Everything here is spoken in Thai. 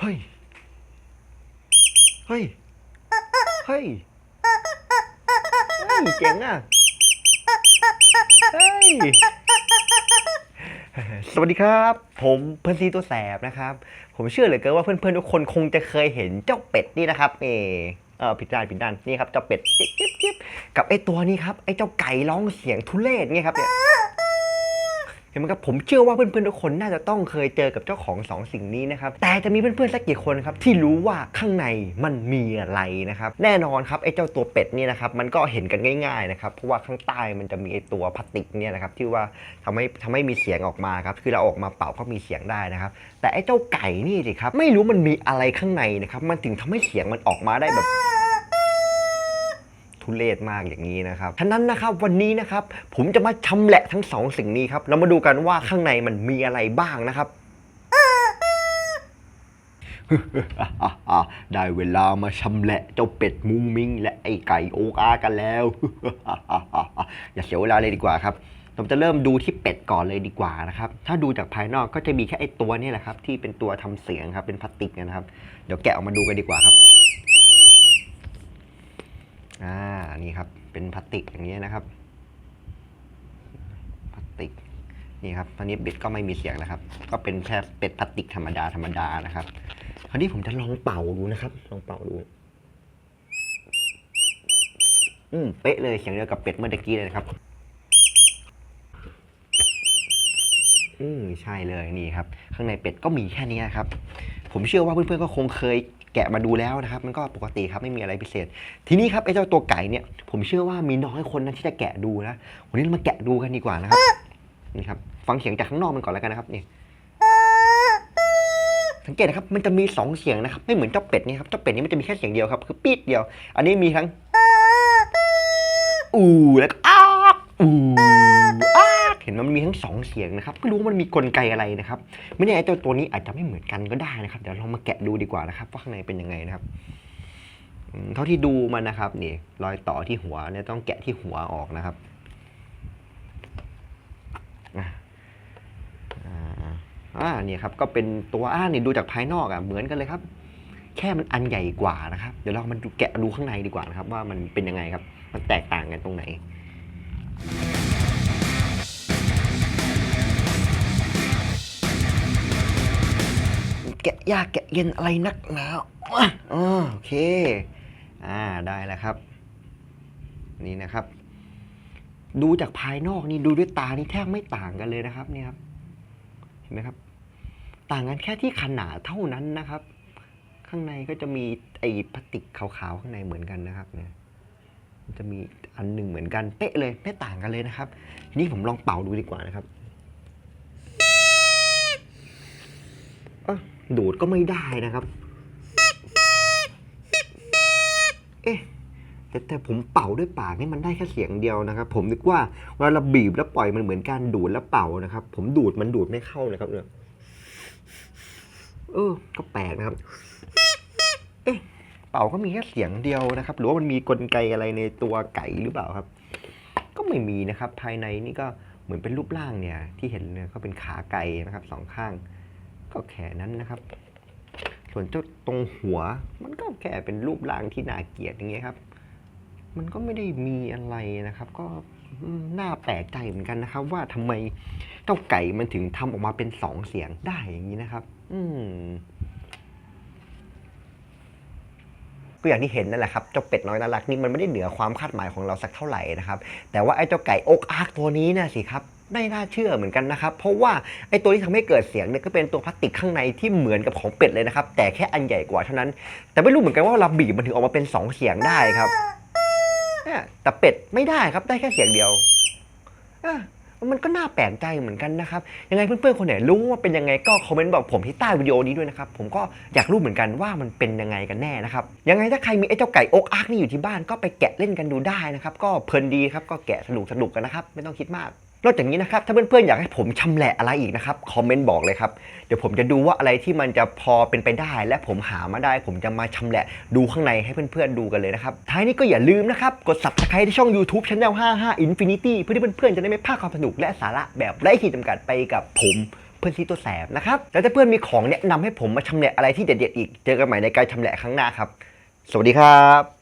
เฮ้ย เฮ้ย เฮ้ย เฮ้ยเจ๋งอะ เฮ้ย สวัสดีครับ ผมเพื่อนซีตัวแสบนะครับ ผมเชื่อเหลือเกินว่าเพื่อนๆทุกคนคงจะเคยเห็นเจ้าเป็ดนี่นะครับเออเออผิดด้านผิดด้านนี่ครับเจ้าเป็ดจิ๊บจิ๊บกับไอ้ตัวนี้ครับไอ้เจ้าไก่ร้องเสียงทุเรศเนี่ยครับเนี่ย ห็นไหมครับผมเชื่อว่าเพื่อนๆทุกคนน่าจะต้องเคยเจอกับเจ้าของสองสิ่งนี้นะครับแต่จะมีเพื่อนๆสักกี่คนครับที่รู้ว่าข้างในมันมีอะไรนะครับแน่นอนครับไอ้เจ้าตัวเป็ดเนี่ยนะครับมันก็เห็นกันง่ายๆนะครับเพราะว่าข้างใต้มันจะมีไอ้ตัวพลาสติกเนี่ยนะครับที่ว่าทำให้ทำให้มีเสียงออกมาครับคือเราออกมาเป่าก็มีเสียงได้นะครับแต่ไอ้เจ้าไก่นี่สิครับไม่รู้มันมีอะไรข้างในนะครับมันถึงทำให้เสียงมันออกมาได้แบบ ทุเรศมากอย่างนี้นะครับฉะนั้นนะครับวันนี้นะครับผมจะมาชำแหละทั้งสองสิ่งนี้ครับเรามาดูกันว่าข้างในมันมีอะไรบ้างนะครับได้เวลามาชำแหละเจ้าเป็ดมุงมิงและไอ้ไก่โอกากันแล้ว อย่าเสียเวลาเลยดีกว่าครับ เราจะเริ่มดูที่เป็ดก่อนเลยดีกว่านะครับ ถ้าดูจากภายนอกก็จะมีแค่ไอ้ตัวนี่แหละครับ ที่เป็นตัวทำเสียงครับ เป็นพลาสติกนะครับ เดี๋ยวแกะออกมาดูกันดีกว่าครับ อ่า นี่ครับ เป็นพลาสติกอย่างนี้นะครับ พลาสติก นี่ครับตอนนี้เป็ดก็ไม่มีเสียงแล้วครับ ก็เป็นแค่เป็ดพลาสติกธรรมดาธรรมดานะครับ คราวนี้ผมจะลองเป่าดูนะครับ ลองเป่าดู อืม เป๊ะเลย เสียงเดียวกับเป็ดเมื่อกี้เลยนะครับ อืม ใช่เลย นี่ครับ ข้างในเป็ดก็มีแค่นี้ครับ ผมเชื่อว่าเพื่อนๆก็คงเคยแกะมาดูแล้วนะครับ มันก็ปกติครับไม่มีอะไรพิเศษ ทีนี้ครับไอ้เจ้าตัวไก่เนี่ย ผมเชื่อว่ามีน้อยคนนะที่จะแกะดูนะวันนี้เรามาแกะดูกันดีกว่านะครับนี่ครับฟังเสียงจากข้างนอกมันก่อนแล้วกันนะครับนี่สังเกตนะครับมันจะมีสองเสียงนะครับไม่เหมือนเจ้าเป็ดนี่ครับเจ้าเป็ดนี่มันจะมีแค่เสียงเดียวครับคือปี๊ดเดียว อันนี้มีทั้ง อูแล้วก็อ้ากอู มันมีทั้งสองเสียงนะครับไม่รู้ว่ามันมีกลไกอะไรนะครับไม่แน่ไอ้ตัวนี้อาจจะไม่เหมือนกันก็ได้นะครับเดี๋ยวเรามาแกะดูดีกว่านะครับว่าข้างในเป็นยังไงนะครับเท่าที่ดูมันนะครับนี่รอยต่อที่หัวเนี่ยต้องแกะที่หัวออกนะครับอ่าอ่านี่ยครับก็เป็นตัวอ่านี่ดูจากภายนอกอะเหมือนกันเลยครับ แค่มันอันใหญ่กว่านะครับ เดี๋ยวเรามาแกะดูข้างในดีกว่านะครับ ว่ามันเป็นยังไงครับ มันแตกต่างกันตรงไหน แกะยากแกะเย็นอะไรนักหนาอ๋อโอเค อ่าได้แล้วครับ นี่นะครับ ดูจากภายนอกนี่ดูด้วยตานี่แทบไม่ต่างกันเลยนะครับเนี่ครับเห็นไหมครับ ต่างกันแค่ที่ขนาดเท่านั้นนะครับ ข้างในก็จะมีไอ้พลาสติกขาวๆข้างในเหมือนกันนะครับเนี่ยมันจะมีอันหนึ่งเหมือนกันเป๊ะเลยไม่ต่างกันเลยนะครับทีนี้ผมลองเป่าดูดีกว่านะครับอ้อ ดูดก็ไม่ได้นะครับ เอ๊ะแต่แต่ผมเป่าด้วยปากนี่มันได้แค่เสียงเดียวนะครับ ผมนึกว่าเวลาเราบีบแล้วปล่อยมันเหมือนการดูดแล้วเป่านะครับ ผมดูดมันดูดไม่เข้านะครับเนี่ยเออ ก็แปลกนะครับ เอ๊ะเป่าก็มีแค่เสียงเดียวนะครับ หรือว่ามันมีกลไกอะไรในตัวไก่หรือเปล่าครับ ก็ไม่มีนะครับ ภายในนี่ก็เหมือนเป็นรูปร่างเนี่ย ที่เห็นเนี่ยก็เป็นขาไก่นะครับสองข้าง ก็แค่นั้นนะครับ ส่วนเจ้าตรงหัวมันก็แค่เป็นรูปร่างที่น่าเกลียดอย่างเงี้ยครับ มันก็ไม่ได้มีอะไรนะครับ ก็น่าแปลกใจเหมือนกันนะครับ ว่าทำไมเจ้าไก่มันถึงทำออกมาเป็นสองเสียงได้อย่างนี้นะครับ อืมก็อย่างที่เห็นนั่นแหละครับ เจ้าเป็ดน้อยน่ารักนี่มันไม่ได้เหนือความคาดหมายของเราสักเท่าไหร่นะครับ แต่ว่าไอ้เจ้าไก่อกอากตัวนี้นะสิครับ ไม่น่าเชื่อเหมือนกันนะครับ เพราะว่าไอ้ตัวที่ทำให้เกิดเสียงเนี่ยก็เป็นตัวพลาสติกข้างในที่เหมือนกับของเป็ดเลยนะครับ แต่แค่อันใหญ่กว่าเท่านั้น แต่ไม่รู้เหมือนกันว่าเราบีบมันถึงออกมาเป็นสองเสียงได้ครับแต่เป็ดไม่ได้ครับได้แค่เสียงเดียวมันก็น่าแปลกใจเหมือนกันนะครับ ยังไงเพื่อนๆคนไหนรู้ว่าเป็นยังไงก็คอมเมนต์บอกผมที่ใต้วิดีโอนี้ด้วยนะครับ ผมก็อยากรู้เหมือนกันว่ามันเป็นยังไงกันแน่นะครับ ยังไงถ้าใครมีไอ้เจ้าไก่อกอาร์กนี่อยู่ที่บ้านก็ไปแกะเล่นกันดูได้นะครับ ก็เพลินดีครับก็แกะสนุกสนุกกันนะครับ ไม่ต้องคิดมาก นอกจากนี้นะครับถ้าเพื่อนๆอยากให้ผมชำแหละอะไรอีกนะครับคอมเมนต์บอกเลยครับเดี๋ยวผมจะดูว่าอะไรที่มันจะพอเป็นไปได้ และผมหามาได้ ผมจะมาชำแหละดูข้างในให้เพื่อนๆดูกันเลยนะครับท้ายนี้ก็อย่าลืมนะครับกด subscribe ที่ช่อง YouTube Channel 55 Infinity เพื่อที่เพื่อนๆจะได้ไม่พลาดความสนุกและสาระแบบไร้ขีดจำกัดไปกับผมเพื่อนซีตัวแสบนะครับแล้วถ้าเพื่อนมีของแนะนำให้ผมมาชำแหละอะไรที่เด็ดๆอีก เจอกันใหม่ในการชำแหละครั้งหน้าครับ สวัสดีครับ